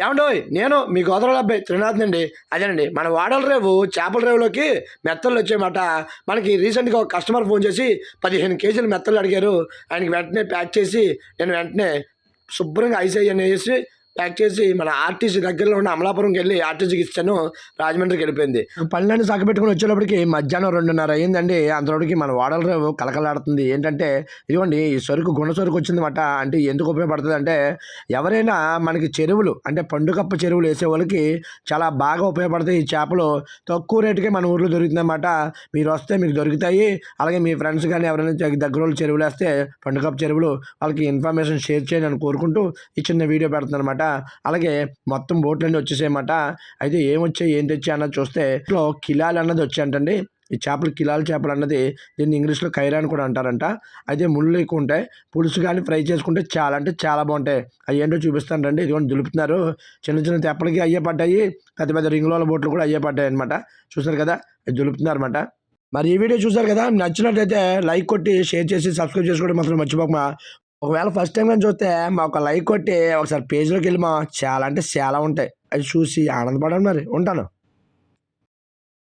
ఏమండో నేను మీ గోదావరి అబ్బాయి త్రినాథ్ అండి. అదేనండి మన వాడల రేవు చేపల రేవులోకి మెత్తలు వచ్చాయన్నమాట. మనకి రీసెంట్గా ఒక కస్టమర్ ఫోన్ చేసి పదిహేను కేజీలు మెత్తలు అడిగారు. ఆయనకి వెంటనే ప్యాక్ చేసి నేను వెంటనే శుభ్రంగా ఐస్ అయ్యని వేసి ప్యాక్ చేసి మన ఆర్టీసీ దగ్గరలో ఉన్న అమలాపురంకి వెళ్ళి ఆర్టీసీకి ఇచ్చాను రాజమండ్రికి వెళ్ళిపోయింది. పళ్ళని సగపెట్టుకుని వచ్చేటప్పటికి మధ్యాహ్నం రెండున్నర అయ్యిందండి అంతలోకి మన వాడలరావు కలకలాడుతుంది. ఏంటంటే ఇదిగోండి ఈ సరుకు గుణ సరుకు వచ్చిందన్నమాట. అంటే ఎందుకు ఉపయోగపడుతుంది అంటే ఎవరైనా మనకి చెరువులు అంటే పండుగప్ప చెరువులు వేసే వాళ్ళకి చాలా బాగా ఉపయోగపడతాయి. ఈ చేపలు తక్కువ రేటుకే మన ఊర్లో దొరుకుతుందన్నమాట. మీరు వస్తే మీకు దొరుకుతాయి. అలాగే మీ ఫ్రెండ్స్ కానీ ఎవరైనా దగ్గర వాళ్ళు చెరువులు వేస్తే పండుగప్ప చెరువులు వాళ్ళకి ఇన్ఫర్మేషన్ షేర్ చేయండి అని కోరుకుంటూ ఈ చిన్న వీడియో పెడుతుంది అనమాట అలాగే మొత్తం బోట్లన్నీ వచ్చేసాయన్నమాట. అయితే ఏం వచ్చాయి ఏం తెచ్చాయి అన్నది చూస్తే ఇట్లో కిలాలు అన్నది వచ్చాయంటండి. ఈ చేపలు కిలాల చేపలు అన్నది దీన్ని ఇంగ్లీష్లో కైరా అని కూడా అంటారంట. అయితే ముళ్ళు ఎక్కువ ఉంటాయి. పులుసు కానీ ఫ్రై చేసుకుంటే చాలా అంటే చాలా బాగుంటాయి. అవి ఏంటో చూపిస్తాను రండి ఇదిగోండి దులుపుతున్నారు. చిన్న చిన్న తెప్పలకి అయ్యే పడ్డాయి. పెద్ద పెద్ద రింగులోల బోట్లు కూడా అయ్యే పడ్డాయి అనమాట చూసారు కదా? ఇది దులుపుతున్నారు అనమాట మరి ఈ వీడియో చూసారు కదా? నచ్చినట్లయితే లైక్ కొట్టి షేర్ చేసి సబ్స్క్రైబ్ చేసుకోవడం మాత్రం మర్చిపోకమా ఒకవేళ ఫస్ట్ టైం కానీ చూస్తే మా ఒక లైక్ కొట్టి ఒకసారి పేజ్లోకి వెళ్ళి మా చాలా అంటే చాలా ఉంటాయి. అది చూసి ఆనందపడండి మరి. ఉంటాను.